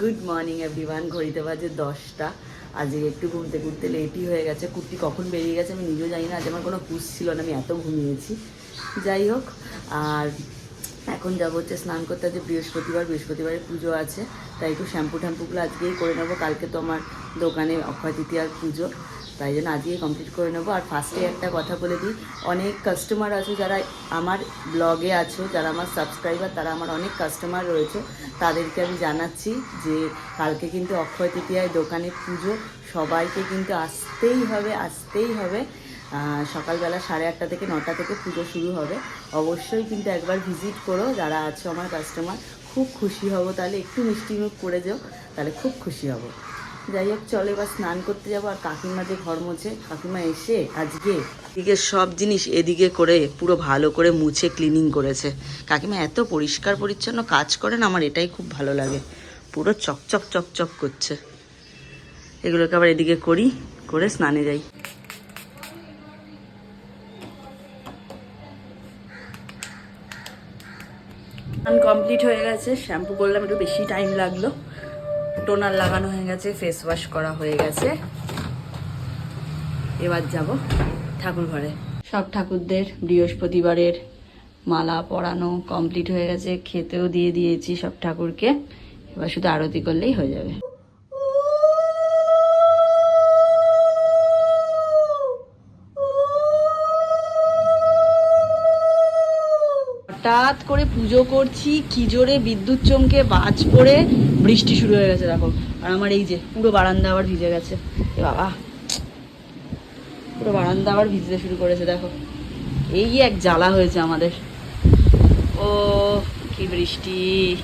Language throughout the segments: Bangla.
গুড মর্নিং এভরিওয়ান ঘড়িতে বাজে দশটা। আজকে একটু ঘুমতে ঘুরতে লেটই হয়ে গেছে। কুর্তি কখন বেরিয়ে গেছে আমি নিজেও জানি না। আজ আমার কোনো হুশ ছিল না, আমি এত ঘুমিয়েছি। যাই হোক, আর এখন যাব হচ্ছে স্নান করতে। আজকে বৃহস্পতিবার বৃহস্পতিবারের পুজো আছে। তাই একটু শ্যাম্পু ট্যাম্পুগুলো আজকেই করে নেব। কালকে তো আমার দোকানে অক্ষয় তৃতীয়ার পুজো, তাই জন্য আজকে কমপ্লিট করে নেব। আর ফার্স্টে একটা কথা বলে দিই, অনেক কাস্টমার আছে যারা আমার ব্লগে আছো, যারা আমার সাবস্ক্রাইবার তারা আমার অনেক কাস্টমার রয়েছে, তাদেরকে আমি জানাচ্ছি যে কালকে কিন্তু অক্ষয় তৃতীয়ায় দোকানে পুজো, সবাইকে কিন্তু আসতেই হবে আসতেই হবে। সকালবেলা সাড়ে আটটা থেকে নটা থেকে পুজো শুরু হবে। অবশ্যই কিন্তু একবার ভিজিট করো, যারা আছো আমার কাস্টমার খুব খুশি হব। তাহলে একটু মিষ্টি মুখ করে যাও, তাহলে খুব খুশি হব। যাই হোক চলে এবার স্নান করতে যাব আর কাকিমা যে ঘর মোছে কাকিমা এসে আজকে এদিকে সব জিনিস এদিকে করে পুরো ভালো করে মুছে ক্লিনিং করেছে। কাকিমা এত পরিষ্কার পরিচ্ছন্ন কাজ করেন আমার এটাই খুব ভালো লাগে। পুরো চকচক চকচক করছে। এগুলোকে আবার এদিকে করি করে স্নানে যাই। কমপ্লিট হয়ে গেছে শ্যাম্পু করলাম একটু বেশি টাইম লাগল। টোনার লাগানো হয়ে গেছে ফেস ওয়াশ করা হয়ে গেছে। এবার যাব ঠাকুর ঘরে। সব ঠাকুরদের বৃহস্পতিবারের মালা পরানো কমপ্লিট হয়ে গেছে, খেতেও দিয়ে দিয়েছি সব ঠাকুরকে। এবার শুধু আরতি করলেই হয়ে যাবে। হঠাৎ করে পুজো করছি, কি জোরে বিদ্যুৎ চমকে বাজ পড়ে, বৃষ্টি শুরু হয়ে গেছে দেখো। আর আমার এই যে, পুরো বারান্দা আবার ভিজে গেছে। এ বাবা, পুরো বারান্দা আবার ভিজতে শুরু করেছে, দেখো। এই এক জ্বালা হয়েছে আমাদের। ও, কি বৃষ্টি।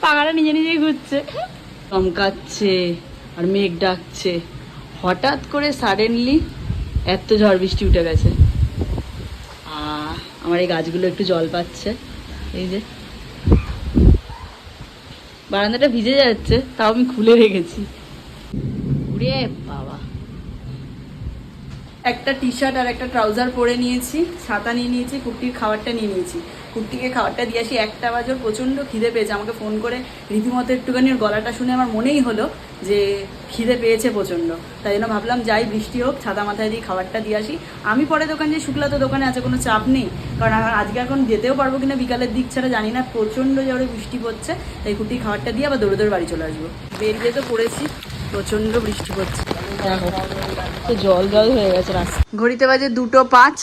পাখাটা নিজে নিজেই ঘুরছে। চমকাচ্ছে আর মেঘ ডাকছে। হঠাৎ করে সাডেনলি এত ঝড় বৃষ্টি উঠে গেছে। আমার এই গাছগুলো একটু জল পাচ্ছে। এই যে। বারান্দাটা ভিজে যাচ্ছে, তাও আমি খুলে রেখেছি। উড়ে বাবা। একটা টি শার্ট আর একটা ট্রাউজার পরে নিয়েছি, ছাতা নিয়ে নিয়েছি, কুর্তির খাবারটা নিয়ে নিয়েছি। কুর্তিকে খাবারটা দিয়ে আসি, একটা বাজর প্রচণ্ড খিদে পেয়েছে। আমাকে ফোন করে রীতিমতো একটুখানি গলাটা শুনে আমার মনেই হলো যে খিদে পেয়েছে প্রচণ্ড। তাই জন্য ভাবলাম যাই বৃষ্টি হোক, ছাতা মাথায় দিয়ে খাবারটা দিয়ে আসি। আমি পরে দোকান যে শুক্লা তো দোকানে আছে কোনো চাপ নেই, কারণ আজকে এখন যেতেও পারব কিনা বিকালের দিক ছাড়া জানি না, প্রচণ্ড জোরে বৃষ্টি পড়ছে, তাই কুর্তির খাবারটা দিয়ে আবার দৌড়ে দৌড়ে বাড়ি চলে আসব। বেরিয়ে তো পড়েছি প্রচণ্ড বৃষ্টি পড়ছে। দেখো তো জল জল হয়ে গেছে রাস্তা। ঘড়িতে বাজে দুটো পাঁচ।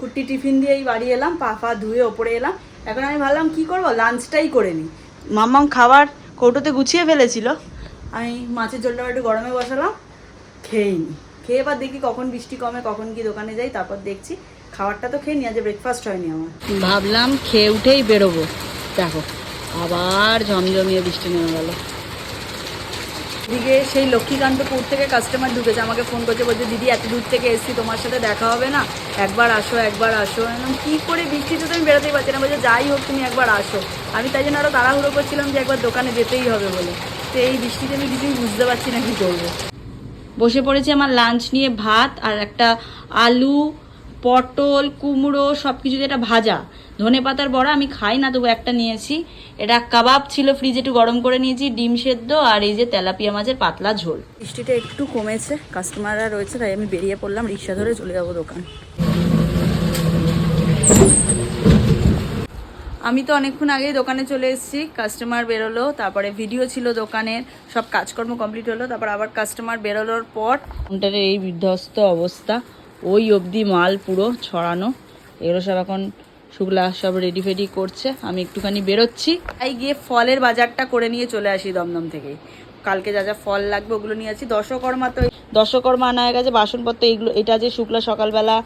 কুর্তি টিফিন দিয়ে এই বাড়ি এলাম পা ফা ধুয়ে ওপরে এলাম। এখন আমি ভাবলাম কি করব? লাঞ্চটাই করে নিই। মাম্মাম খাবার কৌটোতে গুছিয়ে ফেলেছিল। আমি মাছের ঝোলটা একটু গরমে বসালাম খেয়েই নি খেয়ে এবার দেখি কখন বৃষ্টি কমে কখন কি দোকানে যাই তারপর দেখছি। খাবারটা তো খেয়ে নি আজ ব্রেকফাস্ট হয়নি আমার। ভাবলাম খেয়ে উঠেই বেরোবো। দেখো আবার ঝমঝমিয়ে বৃষ্টি নেমে গেলো। এদিকে সেই লক্ষ্মীকান্তপুর থেকে কাস্টমার ঢুকেছে। আমাকে ফোন করছে, বলছে, দিদি, এত দূর থেকে এসেছি, তোমার সাথে দেখা হবে না। একবার আসো একবার আসো। আমি কী করে বৃষ্টিতে তো আমি বেরোতেই পারছি না। বলছে, যাই হোক, তুমি একবার আসো। আমি তাই জন্য আরও তাড়াহুড়ো করছিলাম যে একবার দোকানে যেতেই হবে বলে। তো এই বৃষ্টিতে আমি কিছুই বুঝতে পারছি না কী করব। বসে পড়েছি আমার লাঞ্চ নিয়ে ভাত আর একটা আলু পটল কুমড়ো সব কিছু দিয়ে একটা ভাজা। ধনে পাতার বড়া আমি খাই না তবু একটা নিয়েছি। এটা কাবাব ছিল ফ্রিজে একটু গরম করে নিয়েছি ডিম সেদ্ধ আর এই যে তেলাপিয়া মাছের পাতলা ঝোল। বৃষ্টিটা একটু কমেছে কাস্টমাররা রয়েছে তাই আমি বেরিয়ে পড়লাম রিক্সা ধরে চলে যাব দোকান। আমি তো অনেকক্ষণ আগেই দোকানে চলে এসেছি কাস্টমার বেরোলো তারপরে ভিডিও ছিল দোকানের সব কাজকর্ম কমপ্লিট হলো তারপর আবার কাস্টমার বেরোলোর পর। কাউন্টারের এই বিধ্বস্ত অবস্থা। ওই অবধি মাল পুরো ছড়ানো। এগুলো সব এখন শুক্লা সব রেডি ফেডি করছে। আমি একটুখানি বেরোচ্ছি। তাই গিয়ে ফলের বাজারটা করে নিয়ে চলে আসি দমদম থেকে কালকে যা যা ফল লাগবে ওগুলো নিয়ে আসি। দশকর্মা তো দশকর্মা আনা হয়ে গেছে, বাসনপত্র এইগুলো এটা যে শুক্লা সকালবেলা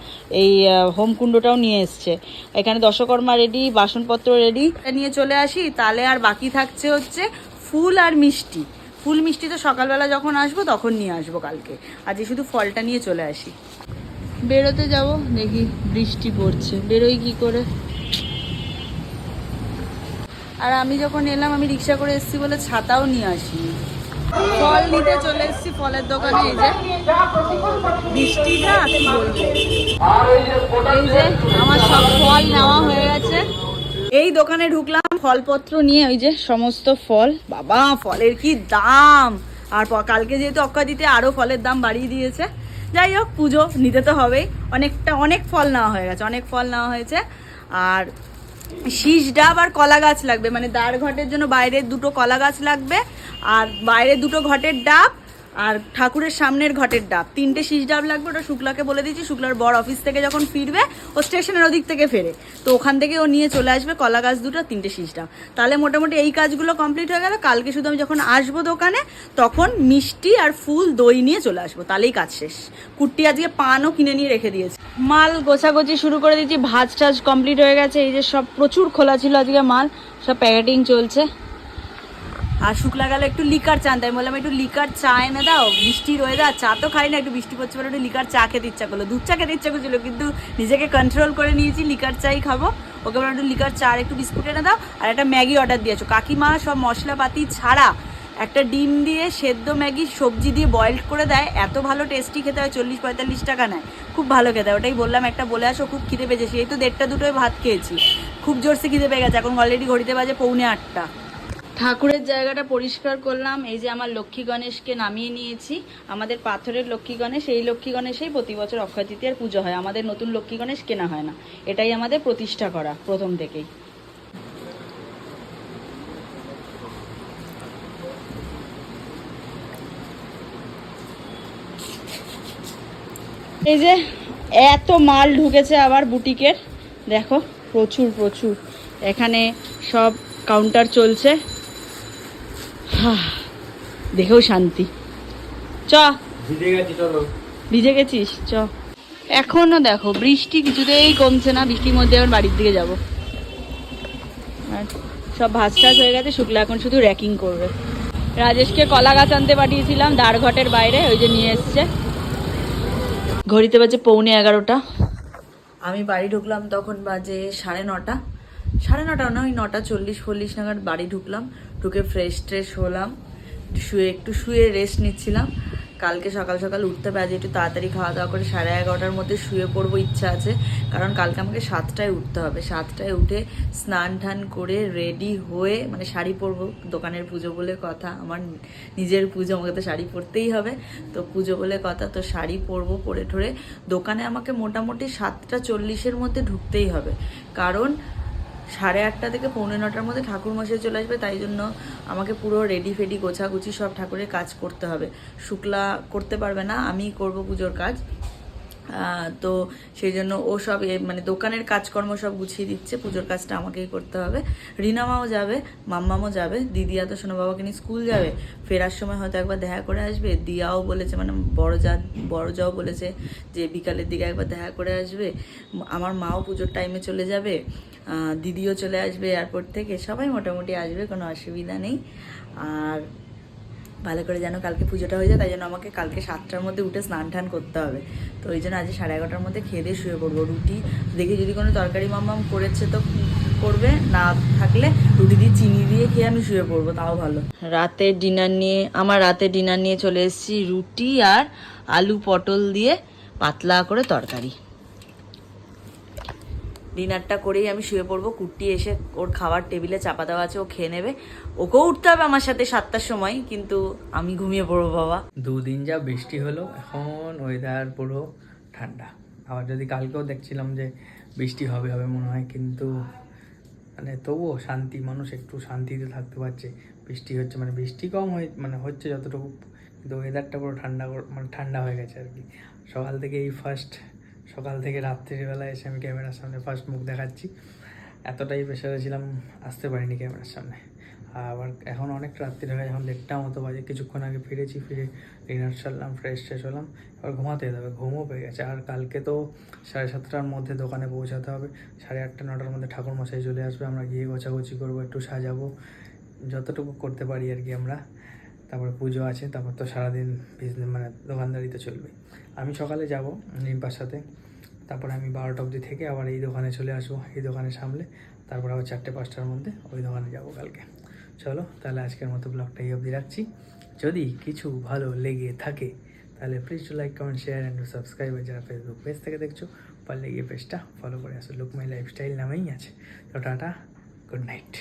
এই হোমকুণ্ডটাও নিয়ে এসছে। এখানে দশকর্মা রেডি বাসনপত্র রেডি নিয়ে চলে আসি। তাহলে আর বাকি থাকছে হচ্ছে ফুল আর মিষ্টি। ফুল মিষ্টি তো সকালবেলা যখন আসব তখন নিয়ে আসব কালকে। আজ শুধু ফলটা নিয়ে চলে আসি। বেরোতে যাব, দেখি বৃষ্টি পড়ছে। বেরোই কি করে? আর আমি যখন এলাম, আমি রিক্সা করে এসেছি বলে ছাতাও নিয়ে আসিনি। ফল নিতে চলে এসেছি ফলের দোকানে, এই যে কি বলব? এই যে আমার সব ফল নেওয়া হয়ে গেছে। এই দোকানে ঢুকলাম, ফলপত্র নিয়ে, ওই যে সমস্ত ফল। বাবা, ফলের কি দাম! আর কালকে যেহেতু অক্ষয় দিতে, আরও ফলের দাম বাড়িয়ে দিয়েছে। যাই হোক, পুজো নিতে তো হবেই। অনেকটা, অনেক ফল নেওয়া হয়ে গেছে, অনেক ফল নেওয়া হয়েছে। আর শীষ ডাব আর কলা গাছ লাগবে। মানে দাঁড় ঘটের জন্য বাইরের দুটো কলা গাছ লাগবে, আর বাইরে দুটো ঘটের ডাব আর ঠাকুরের সামনের ঘটের ডাব। তিনটে শীষ ডাব লাগবে, ওটা শুক্লাকে বলে দিয়েছি। শুক্লার বর অফিস থেকে যখন ফিরবে, ও স্টেশনের ওদিক থেকে ফেরে। তো ওখান থেকে ও নিয়ে চলে আসবে কলা গাছ দুটো, তিনটে শীষ ডাব। তাহলে মোটামুটি এই কাজগুলো কমপ্লিট হয়ে গেল। কালকে শুধু আমি যখন আসব দোকানে, তখন মিষ্টি আর ফুল, দই নিয়ে চলে আসব। তাহলেই কাজ শেষ। কুট্টি আজকে পানও কিনে নিয়ে রেখে দিয়েছে। মাল গোছাগুছি শুরু করে দিয়েছি। ভাজ টাজ কমপ্লিট হয়ে গেছে। এই যে সব প্রচুর খোলা ছিল আজকে মাল। সব প্যাকেটিং চলছে। আর শুকলা গেলে একটু লিকার চান আমি বললাম একটু লিকার চা এনে দাও বৃষ্টির ওয়েদার চা তো খাই না, একটু বৃষ্টি পড়ছে বলে একটু লিকার চা খেতে ইচ্ছা করল। দুধ চা খেতে ইচ্ছা করছিল, কিন্তু নিজেকে কন্ট্রোল করে নিয়েছি, লিকার চাই খাব। ওকে বললাম একটু লিকার চা আর একটু বিস্কুট এনে দাও, আর একটা ম্যাগি অর্ডার দিয়েছ। কাকিমা সব মশলাপাতি ছাড়া একটা ডিম দিয়ে সেদ্ধ ম্যাগি সবজি দিয়ে বয়েল করে দেয়, এত ভালো টেস্টি খেতে হয়, চল্লিশ পঁয়তাল্লিশ টাকা নেয়। খুব ভালো খেতে হয়, ওটাই বললাম, একটা বলে আসো, খুব খিদে পেয়েছে, সেই তো দেড়টা দুটোয় ভাত খেয়েছি। খুব জোরসে খিদে পেয়ে গেছে, এখন অলরেডি ঘড়িতে বাজে পৌনে আটটা। ঠাকুরের জায়গাটা পরিষ্কার করলাম। এই যে আমার লক্ষ্মী গণেশকে নামিয়ে নিয়েছি। আমাদের পাথরের লক্ষ্মী গণেশ, এই লক্ষ্মী গণেশেই প্রতি বছর অক্ষয় তৃতীয়ার পুজো হয়। আমাদের নতুন লক্ষ্মী গণেশ কেনা হয় না। এটাই আমাদের প্রতিষ্ঠা করা প্রথম থেকেই। এই যে এত মাল ঢুকেছে আবার বুটিকের। দেখো, প্রচুর প্রচুর। এখানে সব কাউন্টার চলছে। দেখেও শান্তি। চ। ভিজে গেছি চলো। ভিজে গেছিস? চ। এখনও দেখো বৃষ্টি কিছুতেই কমছে না বৃষ্টির মধ্যে এখন বাড়ির দিকে যাব। সব ভাজ টাজ হয়ে গেছে শুক্লা এখন শুধু র্যাকিং করবে। রাজেশকে কলা গাছ আনতে পাঠিয়েছিলাম দাঁড়ঘটের বাইরে ওই যে নিয়ে এসছে। ঘড়িতে বাজে পৌনে এগারোটা। আমি বাড়ি ঢুকলাম তখন বাজে সাড়ে নটা। সাড়ে নটা না, ওই নটা চল্লিশ ফল্লিশ নাগাদ বাড়ি ঢুকলাম, ঢুকে ফ্রেশ ট্রেশ হলাম, শুয়ে একটু শুয়ে রেস্ট নিচ্ছিলাম। কালকে সকাল সকাল উঠতে পারে একটু তাড়াতাড়ি খাওয়া দাওয়া করে সাড়ে এগারোটার মধ্যে শুয়ে পড়ব ইচ্ছা আছে, কারণ কালকে আমাকে সাতটায় উঠতে হবে। সাতটায় উঠে স্নান টান করে রেডি হয়ে মানে শাড়ি পরবো, দোকানের পুজো বলে কথা, আমার নিজের পুজো, আমাকে তো শাড়ি পরতেই হবে। তো পুজো বলে কথা, তো শাড়ি পরবো, পরে ঠরে দোকানে আমাকে মোটামুটি সাতটা চল্লিশের মধ্যে ঢুকতেই হবে। কারণ সাড়ে আটটা থেকে পৌনে নটার মধ্যে ঠাকুর মশাই চলে আসবে, তাই জন্য আমাকে পুরো রেডি ফেডি গোছাগুছি সব ঠাকুরের কাজ করতে হবে। শুক্লা করতে পারবে না আমি করব পুজোর কাজ। তো সেই জন্য ও সব মানে দোকানের কাজকর্ম সব গুছিয়ে দিচ্ছে, পুজোর কাজটা আমাকেই করতে হবে। রিনামাও যাবে, মাম্মামও যাবে, দিদিয়া তো শোনো বাবাকে নিয়ে স্কুল যাবে। ফেরার সময় হয়তো একবার দেখা করে আসবে। দিয়াও বলেছে মানে বড় যা বড় যাও বলেছে যে বিকালের দিকে একবার দেখা করে আসবে। আমার মাও পুজোর টাইমে চলে যাবে দিদিও চলে আসবে এয়ারপোর্ট থেকে। সবাই মোটামুটি আসবে, কোনো অসুবিধা নেই। আর ভালো করে যেন কালকে পুজোটা হয়ে যায়, তাই জন্য আমাকে কালকে সাতটার মধ্যে উঠে স্নান টান করতে হবে। তো ওই জন্য আজ সাড়ে এগারোটার মধ্যে খেয়ে দিয়ে শুয়ে পড়ব। রুটি দেখি যদি কোনো তরকারি মাম্মাম করেছে তো করবে, না থাকলে রুটি দিয়ে চিনি দিয়ে খেয়ে আমি শুয়ে পড়ব, তাও ভালো। রাতে ডিনার নিয়ে, আমার রাতে ডিনার নিয়ে চলে এসেছি রুটি আর আলু পটল দিয়ে পাতলা করে তরকারি। ডিনারটা করেই আমি শুয়ে পড়ব। কুর্তি এসে ওর খাবার টেবিলে চাপা দেওয়া আছে, ও খেয়ে নেবে। ওকেও উঠতে হবে আমার সাথে সাতটার সময়, কিন্তু আমি ঘুমিয়ে পড়ব, বাবা। দুদিন যা বৃষ্টি হলো, এখন ওয়েদার পুরো ঠান্ডা। আবার যদি কালকেও দেখছিলাম যে বৃষ্টি হবে হবে মনে হয়, কিন্তু মানে তবুও শান্তি, মানুষ একটু শান্তিতে থাকতে পারছে। বৃষ্টি হচ্ছে মানে বৃষ্টি কম হয়ে মানে হচ্ছে যতটুকু, কিন্তু ওয়েদারটা পুরো ঠান্ডা মানে ঠান্ডা হয়ে গেছে আর কি। সকাল থেকে এই ফার্স্ট সকাল থেকে রাত্রিবেলা এসে আমি ক্যামেরার সামনে ফার্স্ট মুখ দেখাচ্ছি। এতটাই প্রেশারে ছিলাম, আসতে পারিনি ক্যামেরার সামনে। আবার এখন অনেক রাত্রি হয়ে, এখন দেড়টা মতো বাজে। কিছুক্ষণ আগে ফিরেছি, ফিরে ডিনার সারলাম ফ্রেশ ট্রেশ হলাম। এবার ঘুমাতে যেতে হবে, ঘুমও পেয়ে গেছে। আর কালকে তো সাড়ে সাতটার মধ্যে দোকানে পৌঁছাতে হবে। সাড়ে আটটা, নটার মধ্যে ঠাকুর মশাই চলে আসবে। আমরা গিয়ে গোছাগুছি করব, একটু সাজাবো। যতটুকু করতে পারি আর কি আমরা। তারপরে পুজো আছে, তারপর তো সারাদিন বিজনেস মানে দোকানদারি তো চলবে। আমি সকালে যাব নিম্পার সাথে, তারপরে আমি বারোটা অবধি থেকে আবার এই দোকানে চলে আসব, এই দোকানে সামলে তারপর আবার চারটে পাঁচটার মধ্যে ওই দোকানে যাব কালকে। চলো, তাহলে আজকের মতো ব্লগটা এই অবধি রাখছি। যদি কিছু ভালো লেগে থাকে, তাহলে please to like comment share and subscribe যারা ফেসবুক পেজ থেকে দেখছ, পারলে গিয়ে পেজটা ফলো করে আসো। লুক মাই লাইফস্টাইল নামেই আছে। তো টাটা গুড নাইট